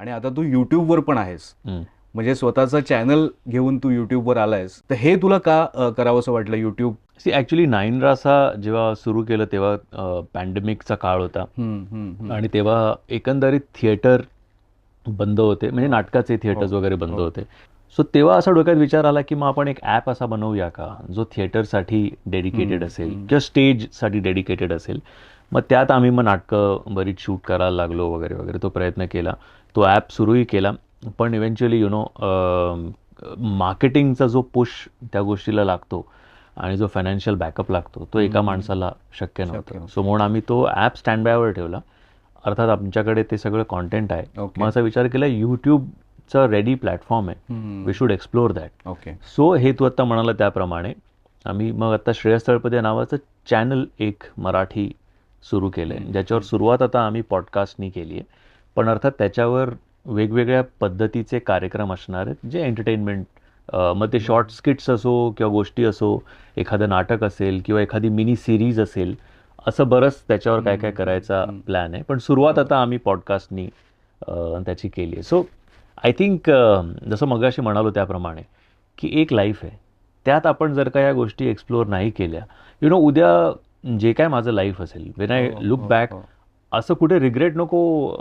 आणि आता तू युट्यूबवर पण आहेस. म्हणजे स्वतःचं चॅनल घेऊन तू युट्यूबवर आलायस तर हे तुला का करावंसं वाटलं युट्यूब सी ॲक्च्युली नाईन रासा जेव्हा सुरू केलं तेव्हा पॅन्डेमिकचा काळ होता. आणि तेव्हा एकंदरीत थिएटर बंद होते म्हणजे नाटकाचे थिएटर्स हो, वगैरे बंद हो. होते सो तेव्हा असा डोक्यात विचार आला की मग आपण एक ॲप असा बनवूया का जो थिएटरसाठी डेडिकेटेड असेल. किंवा स्टेजसाठी डेडिकेटेड असेल मग त्यात आम्ही मग नाटकं बरीच शूट करायला लागलो वगैरे वगैरे. तो प्रयत्न केला. तो ॲप सुरूही केला. पण इव्हेंच्युअली यु नो मार्केटिंगचा जो पुश त्या गोष्टीला लागतो आणि जो फायनान्शियल बॅकअप लागतो तो एका. माणसाला शक्य नव्हतं. सो म्हणून आम्ही तो ॲप स्टँड बायवर ठेवला. अर्थात आमच्याकडे ते सगळं कॉन्टेंट आहे. मग असा विचार केला यूट्यूबचा रेडी प्लॅटफॉर्म आहे. We should explore that okay so हे तू आत्ता म्हणाला त्याप्रमाणे आम्ही मग आता श्रेयस तळपदे या नावाचं चॅनल एक मराठी सुरू केलं आहे. ज्याच्यावर सुरुवात आता आम्ही पॉडकास्टनी केली आहे पण अर्थात त्याच्यावर वेगवेगळ्या पद्धतीचे कार्यक्रम असणार आहेत जे एंटरटेनमेंट मग ते शॉर्ट स्किट्स असो किंवा गोष्टी असो एखादं नाटक असेल किंवा एखादी मिनी सिरीज असेल असं बरंच त्याच्यावर काय काय. करायचा. प्लॅन आहे पण सुरुवात आता आम्ही पॉडकास्टनी त्याची केली आहे सो आय थिंक जसं मगाशी म्हणालो त्याप्रमाणे की एक लाईफ आहे त्यात आपण जर का या गोष्टी एक्सप्लोअर नाही केल्या यु नो उद्या जे काय माझं लाईफ असेल वेन आय लुक बॅक. असं कुठे रिग्रेट नको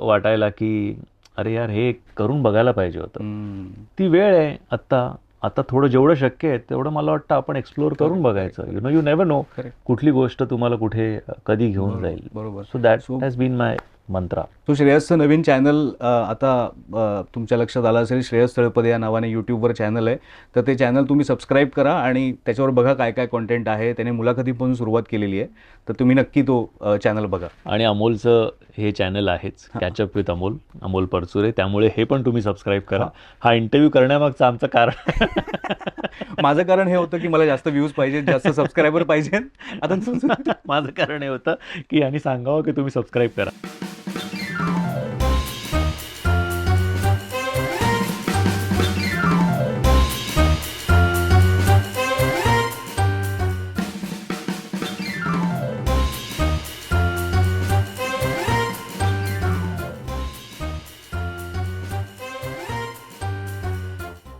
वाटायला की अरे यार हे करून बघायला पाहिजे होतं. ती वेळ आहे आत्ता आता थोडं जेवढं शक्य आहे तेवढं मला वाटतं आपण एक्सप्लोअर करून बघायचं you know you never know. कुठली गोष्ट तुम्हाला कुठे कधी घेऊन जाईल बरोबर so that has been my mantra. तो श्रेयसचं नवीन चॅनल आता तुमच्या लक्षात आलं असेल श्रेयस तळपदे या नावाने यूट्यूबवर चॅनल आहे. तर ते चॅनल तुम्ही सबस्क्राईब करा आणि त्याच्यावर बघा काय काय कॉन्टेंट आहे. त्याने मुलाखतीपासून सुरुवात केलेली आहे. तर तुम्ही नक्की तो चॅनल बघा. आणि अमोलचं हे चॅनल आहेच. Catch up with Amol. Amol Parchure. त्यामुळे हे पण तुम्ही सबस्क्राईब करा. हा. इंटरव्ह्यू करण्यामागचं आमचं कारण. माझं कारण हे होतं की मला जास्त व्ह्यूज पाहिजेत जास्त सबस्क्रायबर पाहिजेत. आता माझं कारण हे होतं की यांनी सांगावं की तुम्ही सबस्क्राईब करा.